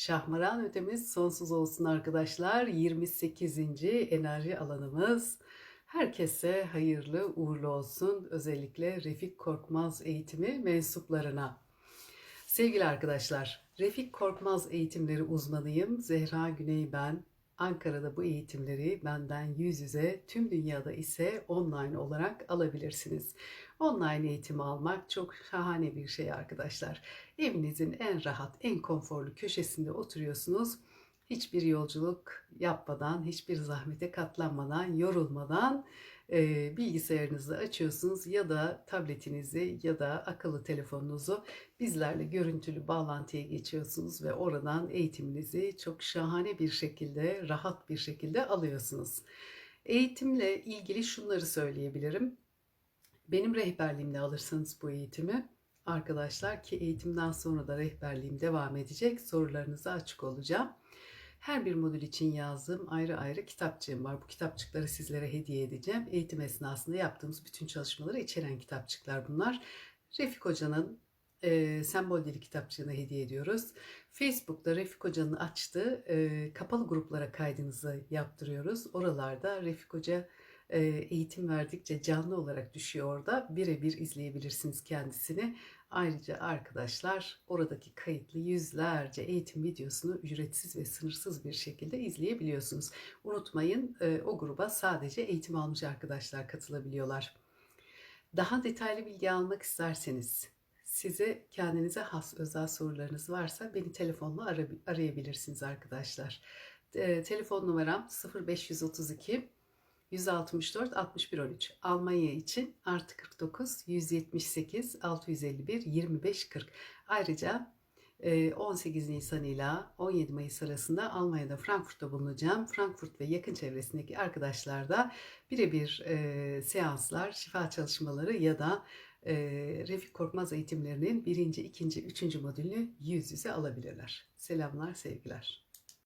Şahmaran ötemiz sonsuz olsun arkadaşlar. 28. enerji alanımız. Herkese hayırlı uğurlu olsun. Özellikle Refik Korkmaz eğitimi mensuplarına. Sevgili arkadaşlar, Refik Korkmaz eğitimleri uzmanıyım. Zehra Güney ben. Ankara'da bu eğitimleri benden yüz yüze, tüm dünyada ise online olarak alabilirsiniz. Online eğitimi almak çok şahane bir şey arkadaşlar. Evinizin en rahat, en konforlu köşesinde oturuyorsunuz. Hiçbir yolculuk yapmadan, hiçbir zahmete katlanmadan, yorulmadan e, bilgisayarınızı açıyorsunuz ya da tabletinizi ya da akıllı telefonunuzu bizlerle görüntülü bağlantıya geçiyorsunuz ve oradan eğitiminizi çok şahane bir şekilde, rahat bir şekilde alıyorsunuz. Eğitimle ilgili şunları söyleyebilirim. Benim rehberliğimle alırsanız bu eğitimi arkadaşlar ki eğitimden sonra da rehberliğim devam edecek. Sorularınıza açık olacağım. Her bir modül için yazdığım ayrı ayrı kitapçığım var. Bu kitapçıkları sizlere hediye edeceğim. Eğitim esnasında yaptığımız bütün çalışmaları içeren kitapçıklar bunlar. Refik Hoca'nın e, sembol dili kitapçığını hediye ediyoruz. Facebook'ta Refik Hoca'nın açtığı e, kapalı gruplara kaydınızı yaptırıyoruz. Oralarda Refik Hoca eğitim verdikçe canlı olarak düşüyor orada. Birebir izleyebilirsiniz kendisini. Ayrıca arkadaşlar oradaki kayıtlı yüzlerce eğitim videosunu ücretsiz ve sınırsız bir şekilde izleyebiliyorsunuz. Unutmayın e, o gruba sadece eğitim almış arkadaşlar katılabiliyorlar. Daha detaylı bilgi almak isterseniz size kendinize has özel sorularınız varsa beni telefonla ara- arayabilirsiniz arkadaşlar. E, telefon numaram 0532 164 61 13. Almanya için artı 49 178 651 25 40. Ayrıca e, 18 Nisan ile 17 Mayıs arasında Almanya'da Frankfurt'ta bulunacağım. Frankfurt ve yakın çevresindeki arkadaşlar da birebir e, seanslar, şifa çalışmaları ya da e, Refik Korkmaz eğitimlerinin birinci, ikinci, üçüncü modülünü yüz yüze alabilirler. Selamlar, sevgiler.